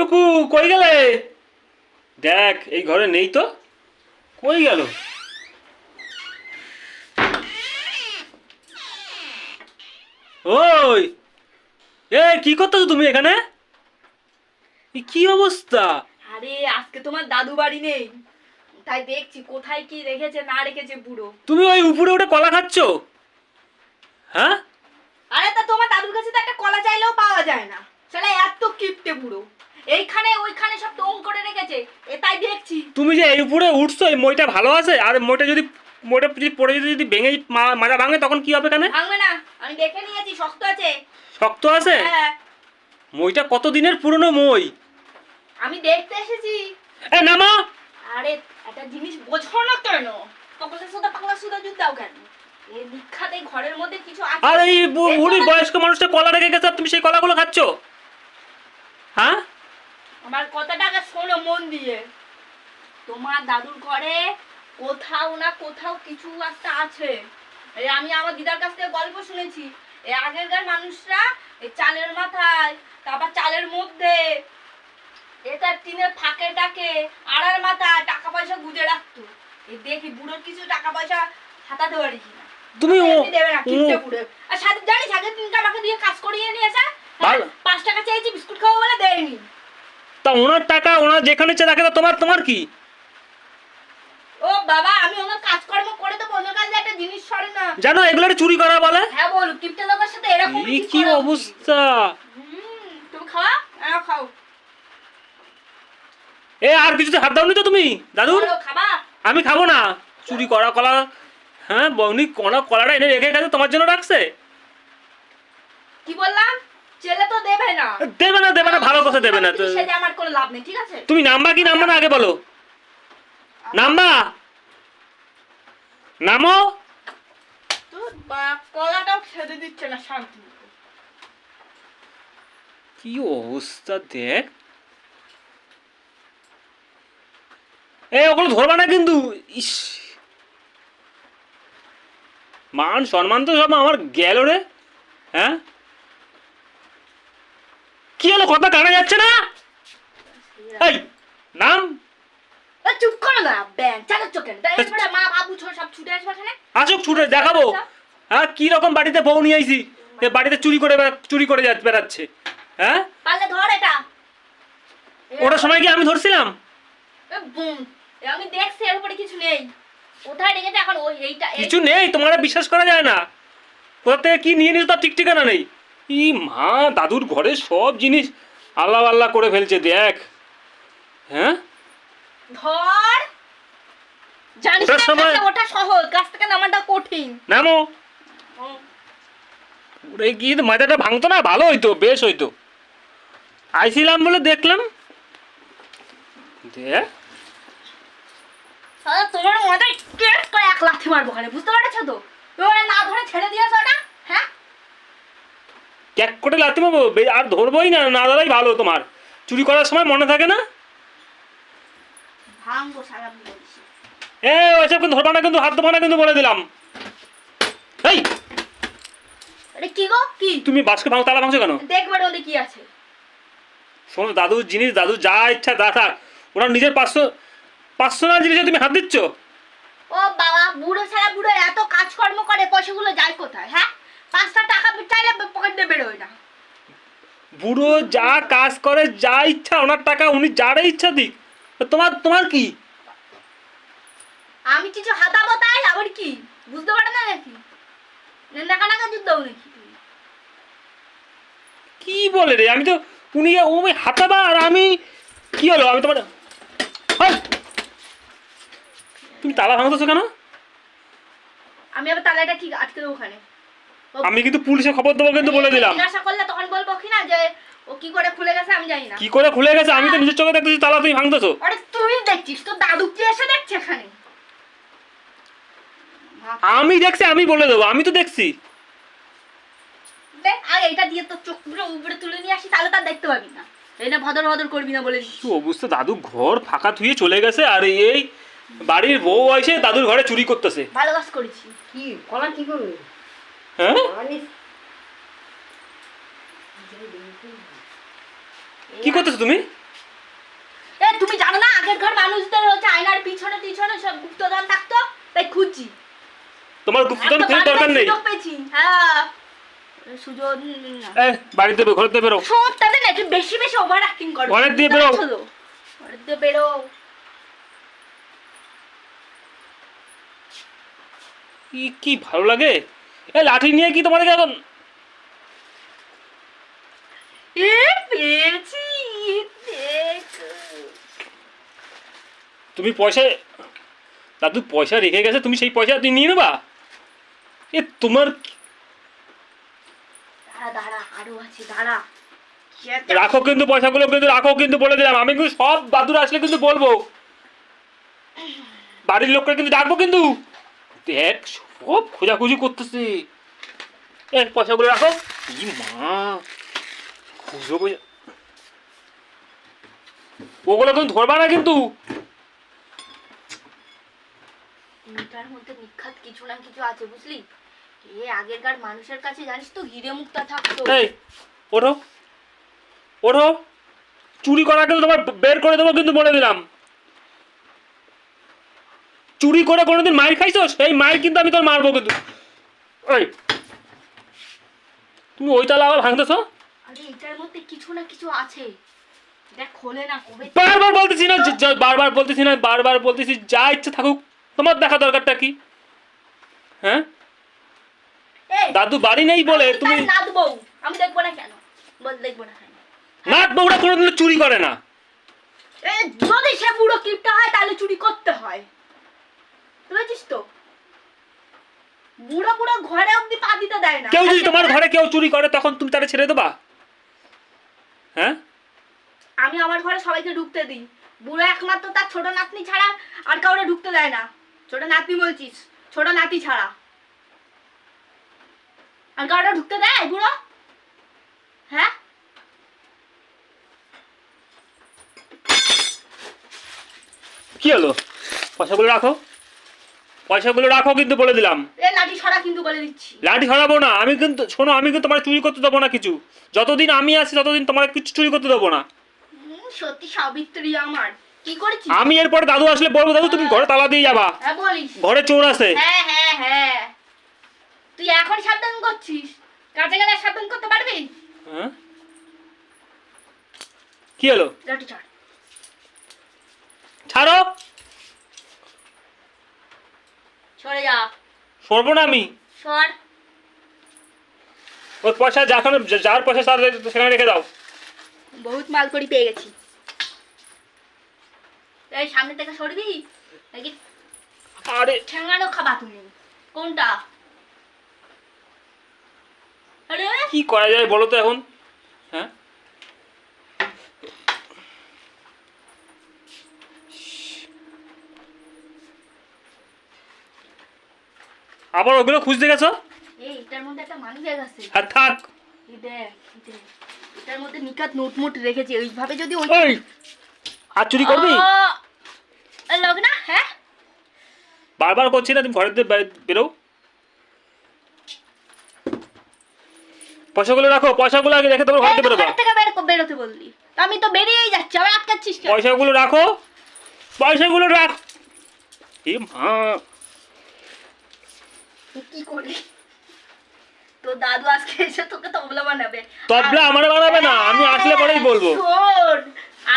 পুকু কই গেলে? দেখ এই ঘরে নেই তো। কই গেল? ওই এ কি করতেছো তুমি এখানে? কি অবস্থা? আরে আজকে তোমার দাদু বাড়ি নেই। তাই দেখছি কোথায় কি রেখেছে না রেখেছে বুড়ো। তুমি ওই উপরে উঠে কলা খাচ্ছ? হ্যাঁ? আরে তা তোমার দাদুর কাছে তো একটা কলা চাইলেও পাওয়া যায় না। সেটা এত কিপটে বুড়ো। রেখেছে এ তাই দেখছি। তুমি যে এই উপরে উঠছো এই মইটা ভালো আছে? আর মইটা যদি মইটা যদি পড়ে যদি যদি ভেঙে মাজা ভাঙে তখন কি হবে এখানে? ভাঙবে না আমি দেখে নিয়েছি শক্ত আছে। শক্ত আছে? হ্যাঁ। মইটা কত দিনের পুরনো মই? আমি দেখতে এসেছি। এ নামা আরে একটা জিনিস বোঝো না কেন? পাগলা সুদা পাগলা সুদা জুত দাও কেন? এই বিখ্যাত এই ঘরের মধ্যে কিছু আছে। আর এই বুড়ি বয়স্ক মানুষটা কলা রেখে গেছে আর তুমি সেই কলাগুলো খাচ্ছ? হ্যাঁ? আমার কথাটাকে শোনো মন দিয়ে। তোমার দাদুর ঘরে কোথাও না কোথাও কিছু একটা আছে। এই আমি আমার দিদার কাছ থেকে গল্প শুনেছি। এই আগেরকার মানুষরা এই চালের মাথায় তারপর চালের মধ্যে এটা টিনের ফাঁকে টাকে আড়ার মাথায় টাকা পয়সা গুজে রাখতো। এই দেখি বুড়োর কিছু টাকা পয়সা হাতাতে পারি কিনা। তুমি দেবে না ও- বুড়ো আর সাথে জানিস আগের দিনটা আমাকে দিয়ে কাজ করিয়ে নিয়েছে হ্যাঁ? ভালো। পাঁচ টাকা চেয়েছি বিস্কুট খাব বলে দেয়নি তা ওনার টাকা ওনার যেখানে ইচ্ছে রাখে তা তোমার তোমার কি? ও বাবা আমি ওনার কাজকর্ম করে একটা জিনিস সরে না। জানো এগুলো চুরি করা বলে। হ্যাঁ বলো কিপটে লোকের সাথে এরকম এই কি অবস্থা? তুমি খাওয়া? হ্যাঁ খাও। এ আর কিছুতে হাত দাওনি তো তুমি দাদু? আমি খাব না। চুরি করা কলা হ্যাঁ বৌনি কলা কলাটা এনে রেখে গেছে তোমার জন্য রাখছে? কি বললাম? ছেলে তো দেবে না। দেবে না দেবে না ভালো কথা দেবে না। সেটা আমার কোনো লাভ নেই ঠিক আছে? তুমি নাম্বা কি না আগে বলো। নাম্বা নামো? তো বা- কলাটাও খেতে দিচ্ছে না শান্তি কি অবস্থা দেখ। এ ওগুলো ধরবা না কিন্তু ইস। মান সম্মান তো সব আমার গেল রে হ্যাঁ? কি হলো? কথা কানে যাচ্ছে না? এই নাম? চুপ করো না ব্যাং চাকাচ্ছ কেন তাই এরপরে মা বাবু ছোট সব ছুটে আসবে এখানে আসুক ছুটে দেখাবো। হ্যাঁ কি রকম বাড়িতে বউ নিয়ে আইছি? এ বাড়িতে চুরি করে চুরি করে যা- বেড়াচ্ছে। হ্যাঁ? পারলে ধর এটা। ওটার সময় কি আমি ধরছিলাম? এ, বুম। আমি দেখছি এর উপরে কিছু নেই। কোথায় রেখেছে এখন ওই এইটা কিছু নেই তোমার বিশ্বাস করা যায় না। কোথা থেকে কি নিয়ে নিয়েছো তার ঠিক ঠিকানা নেই। ই মা দাদুর ঘরে সব জিনিস আল্লাহ আল্লাহ করে ফেলছে দেখ। হ্যাঁ? ধর। জানিস ওটার না সময়- কাছে ওটা সহজ গাছ থেকে নামাটা কঠিন। নামো। ওরে তো মাথাটা ভাঙতো না? ভালো হইতো বেশ হইতো। আইছিলাম বলে দেখলাম। দেখ। তাহলে তোমার মাথায় কেট করে এক লাথি মারবো ওখানে বুঝতে পারছ তো? এবারে না ধরে ছেড়ে দিয়েছ ওটা? হ্যাঁ? ক্যাক করে লাথি মারবো বে- আর ধরবোই না না ধরাই ভালো তোমার। চুরি করার সময় মনে থাকে না? এ ওইসব কিন্তু ধরবা না কিন্তু হাত না কিন্তু বলে দিলাম। এই কি গো? কি? তুমি বাসকে ভাঙো তালা ভাঙছো কেন? দেখবার ওদের কি আছে। শোনো দাদুর জিনিস দাদু যা ইচ্ছা তা থাক। ওনার নিজের পাঁচশো পার্সোনাল জিনিসে তুমি হাত দিচ্ছ? ও বাবা বুড়ো ছাড়া বুড়ো এত কাজকর্ম করে পয়সাগুলো যায় কোথায় হ্যাঁ? পাঁচটা টাকা চাইলে পকেট দিয়ে বেরোয় না। বুড়ো যা কাজ করে যা ইচ্ছা ওনার টাকা উনি যারে ইচ্ছা দিক। তোমার তোমার কি? আমি কিছু হাতাবো তাই আবার কি? বুঝতে পারে না নাকি? নাকা যুদ্ধ নাকি। কি বলে রে? আমি তো উনি ওই হাতাবা আর আমি কি হলো? আমি তোমার তুমি তালা ভাঙতেছো কেন? আমি আবার তালাটা ঠিক আটকে দেবো ওখানে। আমি কিন্তু পুলিশে খবর দেবো কিন্তু বলে দিলাম। জিজ্ঞাসা করলে তখন বলব কি না যে ও কি করে খুলে গেছে আমি জানি না। কি করে খুলে গেছে? আমি তো নিজের চোখে দেখতেছি তালা তুমি ভাঙতেছো। আরে তুই দেখছিস তো দাদু কি এসে দেখছে এখানে? আমি দেখছি আমি বলে দেবো আমি তো দেখছি। দেখ আর এটা দিয়ে তো চোখ পুরো উপরে তুলে নিয়ে আসি তাহলে তার দেখতে পাবি না। এই না ভদর ভদর করবি না বলে দিচ্ছি। অবস্থা দাদু ঘর ফাঁকা থুয়ে চলে গেছে আর এই বাড়ির বউ এসে দাদুর ঘরে চুরি করতেছে। ভালো কাজ করেছি। কি? কলা কি করবে? হ্যাঁ কি করতেছো তুমি? তুমি জানো না আগের ঘর মানুষদের হচ্ছে আয়নার পিছনে পিছনে সব গুপ্তধন থাকতো তাই খুঁজছি। তোমার গুপ্তধন খোঁজার দরকার নেই। পেয়েছি হ্যাঁ। সুযোগ এ বাড়িতে বেরো ঘরেতে বেরো। সব তাদের না বেশি বেশি ওভার অ্যাক্টিং করো। ঘরের দিয়ে বেরো। বুঝতে পারছ তো? ঘরের দিয়ে বেরো। কি কি ভালো লাগে? এ লাঠি নিয়ে কি তোমাদেরকে এখন? তুমি পয়সা দাদু পয়সা রেখে গেছে তুমি সেই পয়সা তুমি নিয়ে নেবা? এ তোমার রাখো কিন্তু পয়সাগুলো কিন্তু রাখো কিন্তু বলে দিলাম। আমি কিন্তু সব দাদুর আসলে কিন্তু বলব। বাড়ির লোককে কিন্তু ডাকবো কিন্তু। দেখ সব খোঁজাখুঁজি করতেছি। এ পয়সাগুলো রাখো। ই মা খুঁজো পয়সা ওগুলো কিন্তু ধরবা না কিন্তু। মধ্যে নিখাত কিছু না কিছু আছে বুঝলি? এ আগেরকার মানুষের কাছে জানিস তো হিরে মুক্তা থাকতো। এই ওঠো। ওঠো। চুরি করা কিন্তু তোমার বের করে দেবো কিন্তু বলে দিলাম। চুরি করে কোনোদিন মায়ের খাইছো সেই মায়ের কিন্তু আমি তোর মারবো কিন্তু। এই তুমি ওই তালা আবার ভাঙতেছ? আরে এটার মধ্যে কিছু না কিছু আছে। দেখ খোলে না কবে বারবার বলতেছি না যে- যে- বারবার বলতেছি না বারবার বলতেছি যা ইচ্ছে থাকুক তোমার দেখা দরকারটা কি? হ্যাঁ? দাদু বাড়ি নেই বলে তুমি আমি দেখব না কেন? বল দেখব না নাট বউরা কোনোদিন চুরি করে না। যদি সে বুড়ো কিপটা হয় তাহলে চুরি করতে হয়। তো? বুড়ো বুড়ো ঘরে অব্দি পা দিতে দেয় না। কেউ যদি তোমার ঘরে কেউ চুরি করে তখন তুমি তারা ছেড়ে দেবা? হ্যাঁ? আমি আমার ঘরে সবাইকে ঢুকতে দিই। বুড়ো একমাত্র তার ছোট নাতনি ছাড়া আর কাউরে ঢুকতে দেয় না। ছোট নাতনি বলছিস ছোট নাতি ছাড়া। আর কাউরে ঢুকতে দেয় বুড়ো? হ্যাঁ? কি হলো? পয়সাগুলো রাখো। পয়সাগুলো রাখো কিন্তু বলে দিলাম। এ লাঠি ছড়া কিন্তু বলে দিচ্ছি। লাঠি সরাবো না আমি কিন্তু শোনো আমি কিন্তু তোমার চুরি করতে দেবো না কিছু। যতদিন আমি আছি ততদিন তোমার কিছু চুরি করতে দেবো না। সত্যি সাবিত্রী আমার। কি করেছিস? আমি এরপর দাদু আসলে বলব দাদু তুমি ঘরে তালা দিয়ে যাবা। হ্যাঁ বলিস। ঘরে চোর আছে। হ্যাঁ হ্যাঁ হ্যাঁ। তুই এখন সাবধান করছিস। কাছে গেলে সাবধান করতে পারবি? হ্যাঁ? কি হলো? লাঠি ছাড়। ছাড়ো। সরে যা। সরবো না আমি। সর। ওই পয়সা যাখানে যার পয়সা তার সেখানে রেখে দাও। বহুত মাল করি পেয়ে গেছি। এই সামনে থেকে সরবি? নাকি আরে। ঠেঙ্গানো খাবা তুমি? কোনটা? আরে। কি করা যায় বলো তো এখন হ্যাঁ আবার ওগুলো খুঁজতে গেছো? এই এটার মধ্যে একটা মানুষ ব্যাগ আছে। আর থাক। এই দেখ এই দেখ। এটার মধ্যে নিকাত নোট রেখেছি ওইভাবে যদি ওই চুরি করবি? না হ্যাঁ? বারবার করছি না তুমি ঘরের দিয়ে বেরো পয়সাগুলো রাখো পয়সাগুলো আগে রেখে তোমার ঘর থেকে বের বেরোতে বললি। আমি তো বেরিয়েই যাচ্ছি আবার আটকাচ্ছিস পয়সাগুলো রাখো পয়সাগুলো রাখ। এ মা কি করবি তো দাদু আজকে এসে তোকে তবলা বানাবে। তবলা আমার বানাবে না আমি আসলে পরেই বলব। শোন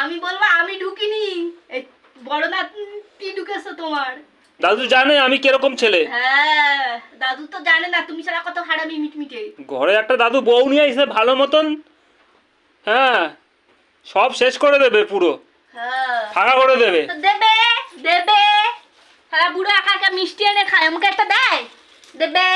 আমি বলব আমি ঢুকিনি। বড় নাতি ঢুকেছে তোমার? দাদু জানে আমি কীরকম ছেলে। হ্যাঁ দাদু তো জানে না তুমি কত হারামি মিটমিটে। ঘরে একটা দাদু বউ নিয়ে এসে ভালো মতন হ্যাঁ সব শেষ করে দেবে পুরো। হ্যাঁ। ফাঁকা করে দেবে। দেবে দেবে। হ্যাঁ বুড়ো একা একা মিষ্টি এনে খায় আমাকে একটা দেয়? দেবে?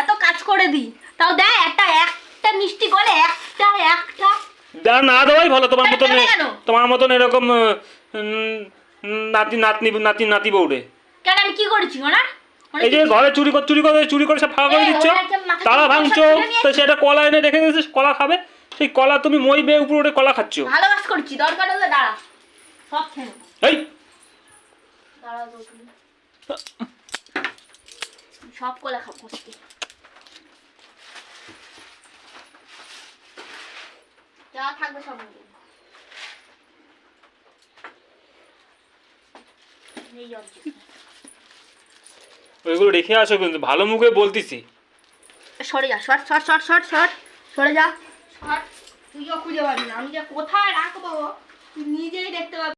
এত কাজ করে দি। তাও দেয় একটা একটা মিষ্টি গলে একটা একটা। যা না দেওয়াই ভালো। তোমার মতন? তোমার মতন এরকম নাতি নাতনি নাতি নাতি বউরে। কেন আমি কি করেছি ওনা? এই যে ঘরে চুরি করে চুরি করে চুরি করে সব ফাঁকা করে দিচ্ছ? তালা ভাঙছো? তো সেটা কলা এনে রেখে দিয়েছে কলা খাবে? সেই কলা তুমি মই বেয়ে উপরে উঠে কলা খাচ্ছ। ভালো কাজ করছি দরকার হলে দাঁড়া। সব খেয়ে। এই! দাঁড়া। সব কলা খাব আজকে। যা থাকবে সব ওইগুলো রেখে আসো কিন্তু ভালো মুখে বলতিছি। সরে যা short short short short short সরে যা। শর্ট তুইও খুঁজে পাবি না। আমি যে কোথায় রাখব তুই নিজেই দেখতে পাবি।